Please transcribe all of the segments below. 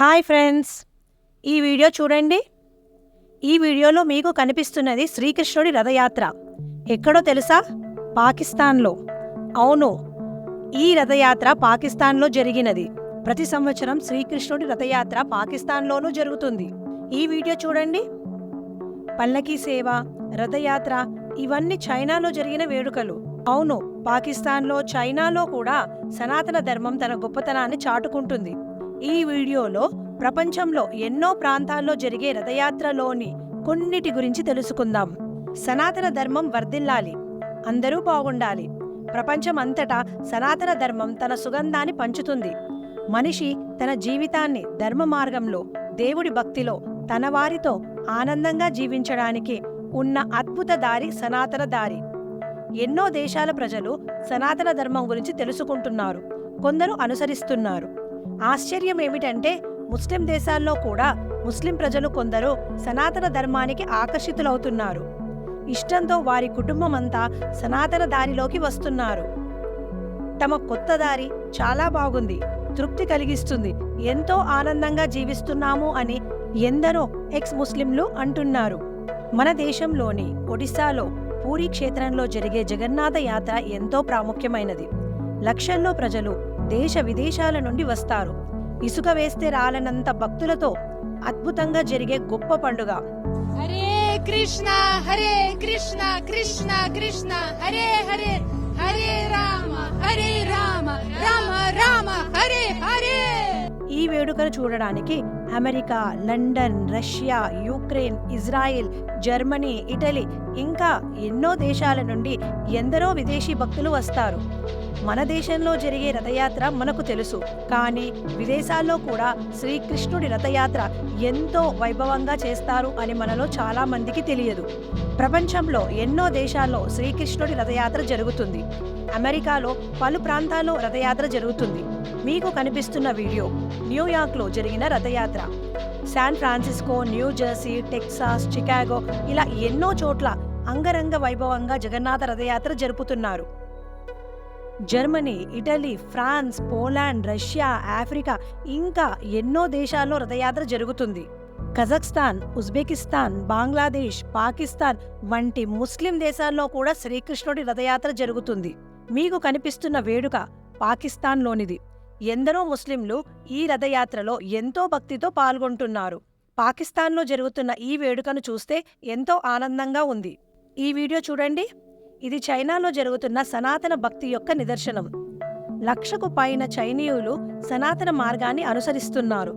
Hi friends. ఈ video చూడండి. ఈ వీడియోలో మీకు కనిపిస్తున్నది శ్రీకృష్ణుడి రథయాత్ర. ఎక్కడో తెలుసా? పాకిస్తాన్లో. అవును ఈ రథయాత్ర పాకిస్తాన్లో జరిగినది. ప్రతి సంవత్సరం శ్రీకృష్ణుడి రథయాత్ర పాకిస్తాన్లోనూ జరుగుతుంది. ఈ వీడియో చూడండి. పల్లకీ సేవ రథయాత్ర ఇవన్నీ చైనాలో జరిగిన వేడుకలు. అవును పాకిస్తాన్లో చైనాలో కూడా సనాతన ధర్మం తన గొప్పతనాన్ని చాటుకుంటుంది. ఈ వీడియోలో ప్రపంచంలో ఎన్నో ప్రాంతాల్లో జరిగే రథయాత్రలోని కొన్నిటి గురించి తెలుసుకుందాం. సనాతన ధర్మం వర్ధిల్లాలి. అందరూ బాగుండాలి. ప్రపంచం అంతటా సనాతన ధర్మం తన సుగంధాన్ని పంచుతుంది. మనిషి తన జీవితాన్ని ధర్మ మార్గంలో దేవుడి భక్తిలో తన వారితో ఆనందంగా జీవించడానికి ఉన్న అద్భుత దారి సనాతన దారి. ఎన్నో దేశాల ప్రజలు సనాతన ధర్మం గురించి తెలుసుకుంటున్నారు. కొందరు అనుసరిస్తున్నారు. ఆశ్చర్యం ఏమిటంటే ముస్లిం దేశాల్లో కూడా ముస్లిం ప్రజలు కొందరు సనాతన ధర్మానికి ఆకర్షితులవుతున్నారు. ఇష్టంతో వారి కుటుంబం అంతా సనాతన దారిలోకి వస్తున్నారు. తమ కొత్త దారి చాలా బాగుంది తృప్తి కలిగిస్తుంది ఎంతో ఆనందంగా జీవిస్తున్నాము అని ఎందరో ఎక్స్ ముస్లింలు అంటున్నారు. మన దేశంలోని ఒడిశాలో పూరి క్షేత్రంలో జరిగే జగన్నాథ యాత్ర ఎంతో ప్రాముఖ్యమైనది. లక్షల్లో ప్రజలు దేశ విదేశాల నుండి వస్తారు. ఇసుక వేస్తే రాలనంత భక్తులతో అద్భుతంగా జరిగే గొప్ప పండుగ. హరే కృష్ణ హరే కృష్ణ కృష్ణ కృష్ణ హరే హరే హరే రామ హరే రామ రామ రామ హరే హరే. ఈ వేడుకను చూడడానికి America London Russia Ukraine Israel Germany Italy ఇంకా ఎన్నో దేశాల నుండి ఎందరో విదేశీ భక్తులు వస్తారు. మన దేశంలో జరిగే రథయాత్ర మనకు తెలుసు. కానీ విదేశాల్లో కూడా శ్రీకృష్ణుడి రథయాత్ర ఎంతో వైభవంగా చేస్తారు అని మనలో చాలా మందికి తెలియదు. ప్రపంచంలో ఎన్నో దేశాల్లో శ్రీకృష్ణుడి రథయాత్ర జరుగుతుంది. అమెరికాలో పలు ప్రాంతాల్లో రథయాత్ర జరుగుతుంది. మీకు కనిపిస్తున్న వీడియో న్యూయార్క్లో జరిగిన రథయాత్ర. San Francisco New Jersey Texas Chicago ఇలా ఎన్నో చోట్ల అంగరంగ వైభవంగా జగన్నాథ రథయాత్ర జరుపుతున్నారు. Germany Italy France Poland Russia Africa ఇంకా ఎన్నో దేశాల్లో రథయాత్ర జరుగుతుంది. కజక్స్తాన్ ఉజ్బెకిస్తాన్ బంగ్లాదేశ్ పాకిస్తాన్ వంటి ముస్లిం దేశాల్లో కూడా శ్రీకృష్ణుడి రథయాత్ర జరుగుతుంది. మీకు కనిపిస్తున్న వేడుక పాకిస్తాన్లోనిది. ఎందరో ముస్లింలు ఈ రథయాత్రలో ఎంతో భక్తితో పాల్గొంటున్నారు. పాకిస్తాన్లో జరుగుతున్న ఈ వేడుకను చూస్తే ఎంతో ఆనందంగా ఉంది. ఈ వీడియో చూడండి. ఇది చైనాలో జరుగుతున్న సనాతన భక్తి యొక్క నిదర్శనం. లక్షకు పైన చైనీయులు సనాతన మార్గాన్ని అనుసరిస్తున్నారు.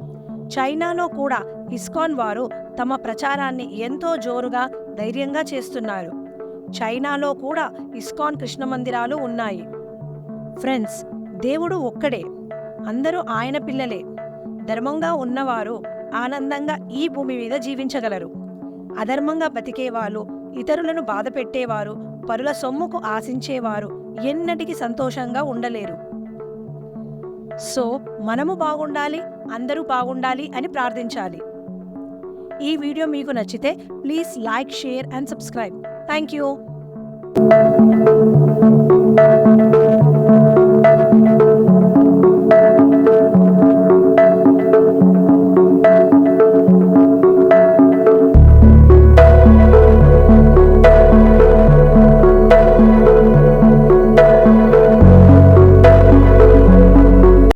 చైనాలో కూడా ఇస్కాన్ వారు తమ ప్రచారాన్ని ఎంతో జోరుగా ధైర్యంగా చేస్తున్నారు. చైనాలో కూడా ఇస్కాన్ కృష్ణ మందిరాలు ఉన్నాయి. ఫ్రెండ్స్ దేవుడు ఒక్కడే. అందరూ ఆయన పిల్లలే. ధర్మంగా ఉన్నవారు ఆనందంగా ఈ భూమి మీద జీవించగలరు. అధర్మంగా బతికేవారు ఇతరులను బాధ పెట్టేవారు పరుల సొమ్ముకు ఆశించేవారు ఎన్నటికీ సంతోషంగా ఉండలేరు. సో మనము బాగుండాలి అందరూ బాగుండాలి అని ప్రార్థించాలి. ఈ వీడియో మీకు నచ్చితే please like share and subscribe. Thank you.